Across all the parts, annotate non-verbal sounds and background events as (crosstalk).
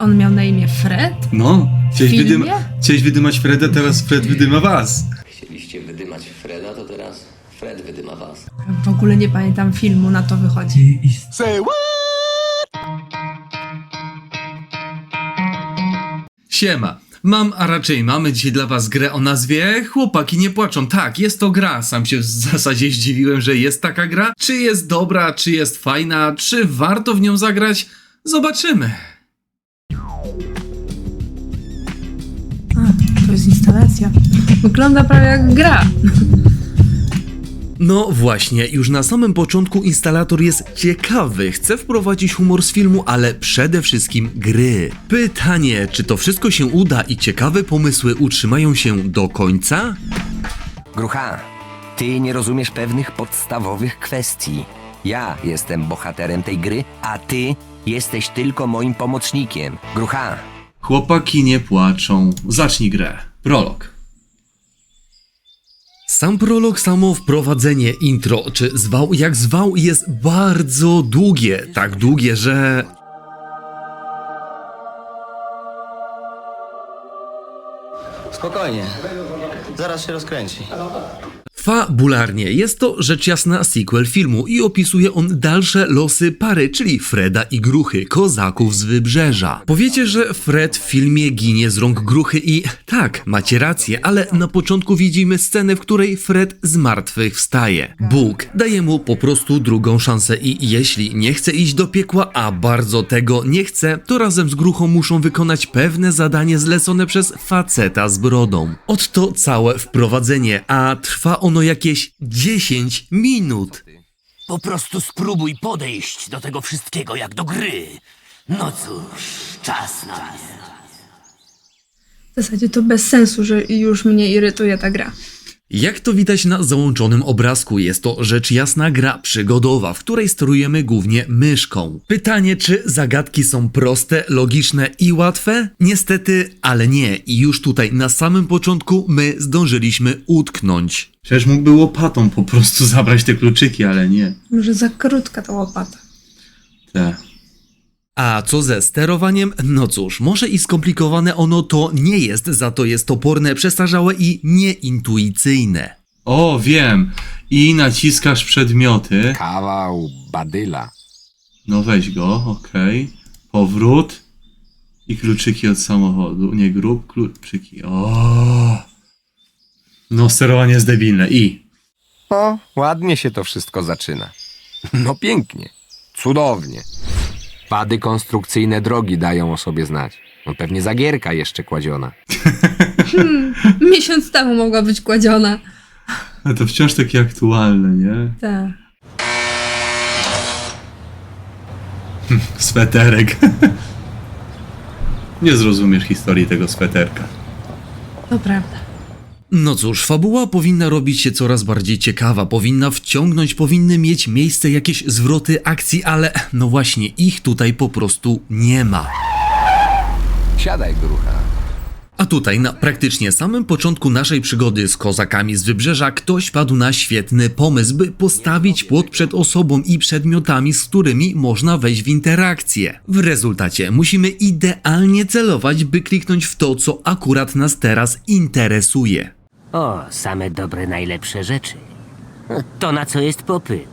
On miał na imię Fred? No, chciałeś, filmie? wydyma chciałeś wydymać Freda, teraz Fred wydyma was. Chcieliście wydymać Freda, to teraz Fred wydyma was. W ogóle nie pamiętam filmu, na to wychodzi. Siema. Mam, a raczej mamy dzisiaj dla was grę o nazwie Chłopaki nie płaczą. Tak, jest to gra. Sam się w zasadzie zdziwiłem, że jest taka gra. Czy jest dobra, czy jest fajna, czy warto w nią zagrać? Zobaczymy. Jest instalacja. Wygląda prawie jak gra. No właśnie, już na samym początku instalator jest ciekawy. Chce wprowadzić humor z filmu, ale przede wszystkim gry. Pytanie, czy to wszystko się uda i ciekawe pomysły utrzymają się do końca? Grucha, ty nie rozumiesz pewnych podstawowych kwestii. Ja jestem bohaterem tej gry, a ty jesteś tylko moim pomocnikiem. Grucha, Chłopaki nie płaczą. Zacznij grę. Prolog. Sam prolog, samo wprowadzenie, intro, czy zwał jak zwał, jest bardzo długie. Tak długie, że Spokojnie. Zaraz się rozkręci. Fabularnie jest to rzecz jasna sequel filmu i opisuje on dalsze losy pary, czyli Freda i Gruchy, kozaków z wybrzeża. Powiecie, że Fred w filmie ginie z rąk Gruchy i tak, macie rację, ale na początku widzimy scenę, w której Fred z martwych wstaje. Bóg daje mu po prostu drugą szansę i jeśli nie chce iść do piekła, a bardzo tego nie chce, to razem z Gruchą muszą wykonać pewne zadanie zlecone przez faceta z brodą. Oto całe wprowadzenie, a trwa ono jakieś 10 minut. Po prostu spróbuj podejść do tego wszystkiego jak do gry. No cóż, czas na mnie. W zasadzie to bez sensu, że już mnie irytuje ta gra. Jak to widać na załączonym obrazku, jest to rzecz jasna gra przygodowa, w której sterujemy głównie myszką. Pytanie, czy zagadki są proste, logiczne i łatwe? Niestety, ale nie. I już tutaj na samym początku my zdążyliśmy utknąć. Przecież mógłby łopatą po prostu (laughs) zabrać te kluczyki, ale nie. Może za krótka ta łopata. Te. A co ze sterowaniem? No cóż, może i skomplikowane ono to nie jest, za to jest toporne, przestarzałe i nieintuicyjne. O, wiem. I naciskasz przedmioty. kawał badyla. No weź go, okej. Powrót. I kluczyki od samochodu. Nie grób, kluczyki. O. No, sterowanie jest debilne. I. O, ładnie się to wszystko zaczyna. No pięknie, cudownie. Pady konstrukcyjne drogi dają o sobie znać. No pewnie zagierka jeszcze kładziona. Miesiąc temu mogła być kładziona. Ale to wciąż takie aktualne, nie? Tak. Sweterek. (laughs) Nie zrozumiesz historii tego sweterka. To prawda. No cóż, fabuła powinna robić się coraz bardziej ciekawa, powinna wciągnąć, powinny mieć miejsce jakieś zwroty akcji, ale no właśnie ich tutaj po prostu nie ma. Siadaj, grucha. A tutaj na praktycznie samym początku naszej przygody z kozakami z wybrzeża ktoś padł na świetny pomysł, by postawić płot przed osobą i przedmiotami, z którymi można wejść w interakcję. W rezultacie musimy idealnie celować, by kliknąć w to, co akurat nas teraz interesuje. O, same dobre, najlepsze rzeczy. To na co jest popyt?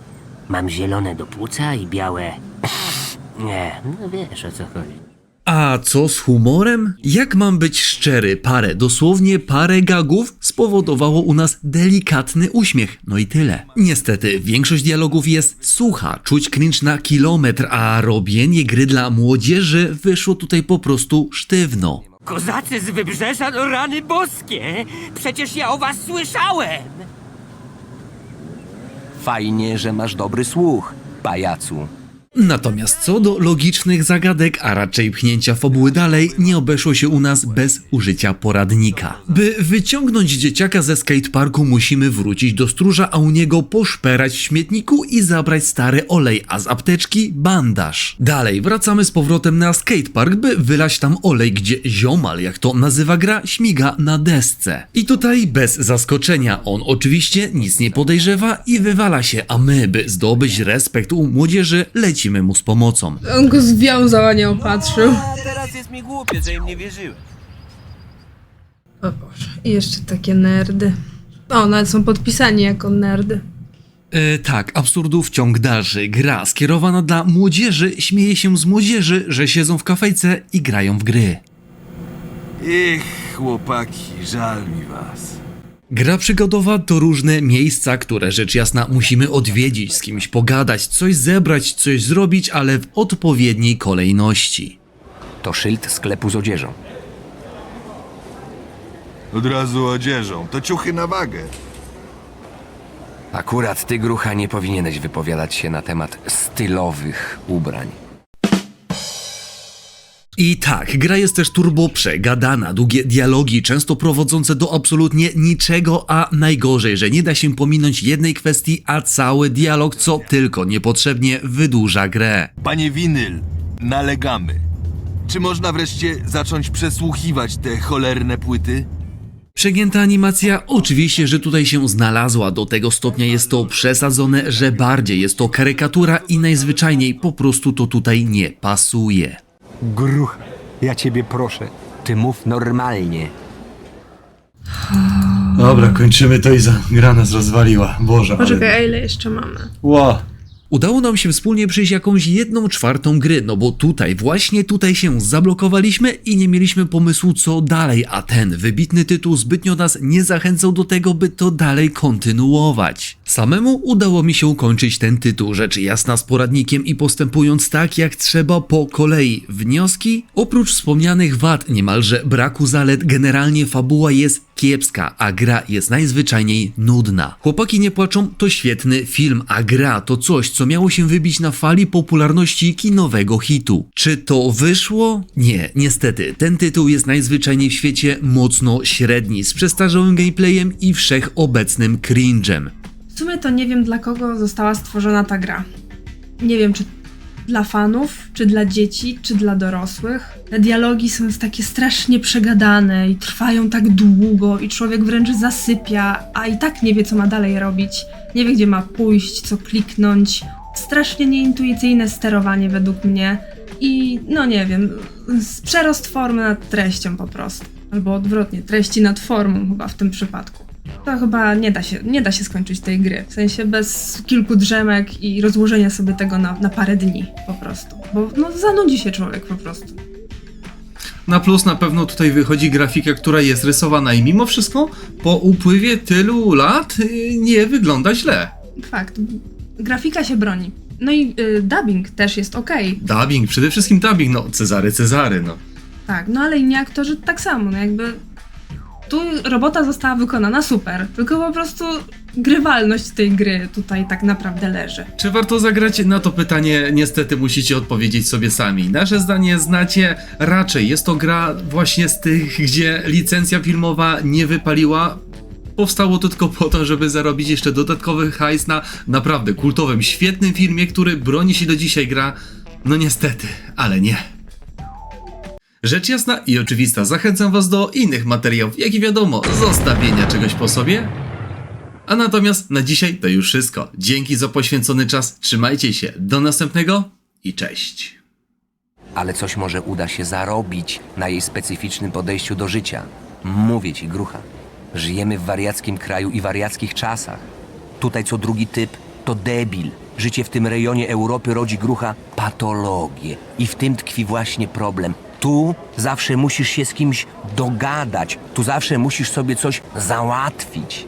Mam zielone do płuca i białe... (sniffs) Nie, no wiesz o co chodzi. A co z humorem? Jak mam być szczery, parę, dosłownie parę gagów spowodowało u nas delikatny uśmiech, no i tyle. Niestety, większość dialogów jest sucha, czuć cringe na kilometr, a robienie gry dla młodzieży wyszło tutaj po prostu sztywno. Kozacy z wybrzeża, no rany boskie! Przecież ja o was słyszałem! Fajnie, że masz dobry słuch, pajacu. Natomiast co do logicznych zagadek, a raczej pchnięcia fabuły dalej, nie obeszło się u nas bez użycia poradnika. By wyciągnąć dzieciaka ze skateparku musimy wrócić do stróża, a u niego poszperać w śmietniku i zabrać stary olej, a z apteczki bandaż. Dalej wracamy z powrotem na skatepark, by wylać tam olej, gdzie ziomal, jak to nazywa gra, śmiga na desce. I tutaj bez zaskoczenia, on oczywiście nic nie podejrzewa i wywala się, a my, by zdobyć respekt u młodzieży, lecimy wrócimy mu z pomocą. On go związał, a nie opatrzył. A teraz jest mi głupie, że im nie wierzyłem. O Boże. I jeszcze takie nerdy. O, nawet są podpisani jako nerdy. E, tak, absurdów ciąg dalszy. Gra skierowana dla młodzieży śmieje się z młodzieży, że siedzą w kafejce i grają w gry. Ich, chłopaki, żal mi was. Gra przygodowa to różne miejsca, które rzecz jasna musimy odwiedzić, z kimś pogadać, coś zebrać, coś zrobić, ale w odpowiedniej kolejności. To szyld sklepu z odzieżą. Od razu odzieżą, to ciuchy na wagę. Akurat ty, Grucha, nie powinieneś wypowiadać się na temat stylowych ubrań. I tak, gra jest też turbo przegadana, długie dialogi, często prowadzące do absolutnie niczego, a najgorzej, że nie da się pominąć jednej kwestii, a cały dialog, co tylko niepotrzebnie wydłuża grę. Panie Winyl, nalegamy. Czy można wreszcie zacząć przesłuchiwać te cholerne płyty? Przegięta animacja, oczywiście, że tutaj się znalazła, do tego stopnia jest to przesadzone, że bardziej jest to karykatura i najzwyczajniej po prostu to tutaj nie pasuje. Grucha, ja ciebie proszę, ty mów normalnie. Dobra, kończymy to i za gra nas rozwaliła. Boże, Poczekaj, ale... a ile jeszcze mamy? Ła. Udało nam się wspólnie przejść jakąś jedną czwartą gry, no bo tutaj, właśnie tutaj się zablokowaliśmy i nie mieliśmy pomysłu co dalej, a ten wybitny tytuł zbytnio nas nie zachęcał do tego, by to dalej kontynuować. Samemu udało mi się ukończyć ten tytuł, rzecz jasna z poradnikiem i postępując tak jak trzeba po kolei. Wnioski? Oprócz wspomnianych wad, niemalże braku zalet, generalnie fabuła jest kiepska, a gra jest najzwyczajniej nudna. Chłopaki nie płaczą to świetny film, a gra to coś, co miało się wybić na fali popularności kinowego hitu. Czy to wyszło? Nie, niestety. Ten tytuł jest najzwyczajniej w świecie mocno średni, z przestarzałym gameplayem i wszechobecnym cringe'em. W sumie to nie wiem, dla kogo została stworzona ta gra. Nie wiem, czy dla fanów, czy dla dzieci, czy dla dorosłych. Te dialogi są takie strasznie przegadane i trwają tak długo, i człowiek wręcz zasypia, a i tak nie wie, co ma dalej robić. Nie wie, gdzie ma pójść, co kliknąć. Strasznie nieintuicyjne sterowanie według mnie. I no nie wiem, przerost formy nad treścią po prostu. Albo odwrotnie, treści nad formą chyba w tym przypadku. To chyba nie da się, nie da się skończyć tej gry. W sensie bez kilku drzemek i rozłożenia sobie tego na, na parę dni po prostu. Bo no, zanudzi się człowiek po prostu. Na plus na pewno tutaj wychodzi grafika, która jest rysowana i mimo wszystko po upływie tylu lat y, nie wygląda źle. Fakt. Grafika się broni. No i y, dubbing też jest okej. Dubbing, przede wszystkim dubbing, no Cezary, Cezary, no. Tak, no ale inni aktorzy tak samo, no jakby tu robota została wykonana super, tylko po prostu grywalność tej gry tutaj tak naprawdę leży. Czy warto zagrać? Na to pytanie niestety musicie odpowiedzieć sobie sami. Nasze zdanie znacie raczej. Jest to gra właśnie z tych, gdzie licencja filmowa nie wypaliła. Powstało to tylko po to, żeby zarobić jeszcze dodatkowy hajs na naprawdę kultowym, świetnym filmie, który broni się do dzisiaj gra. No niestety, ale nie. Rzecz jasna i oczywista, zachęcam Was do innych materiałów, jak i wiadomo, zostawienia czegoś po sobie. A natomiast na dzisiaj to już wszystko. Dzięki za poświęcony czas, trzymajcie się, do następnego i cześć. Ale coś może uda się zarobić na jej specyficznym podejściu do życia. Mówię ci, Grucha. Żyjemy w wariackim kraju i wariackich czasach. Tutaj co drugi typ to debil. Życie w tym rejonie Europy rodzi Grucha patologię. I w tym tkwi właśnie problem. Tu zawsze musisz się z kimś dogadać. Tu zawsze musisz sobie coś załatwić.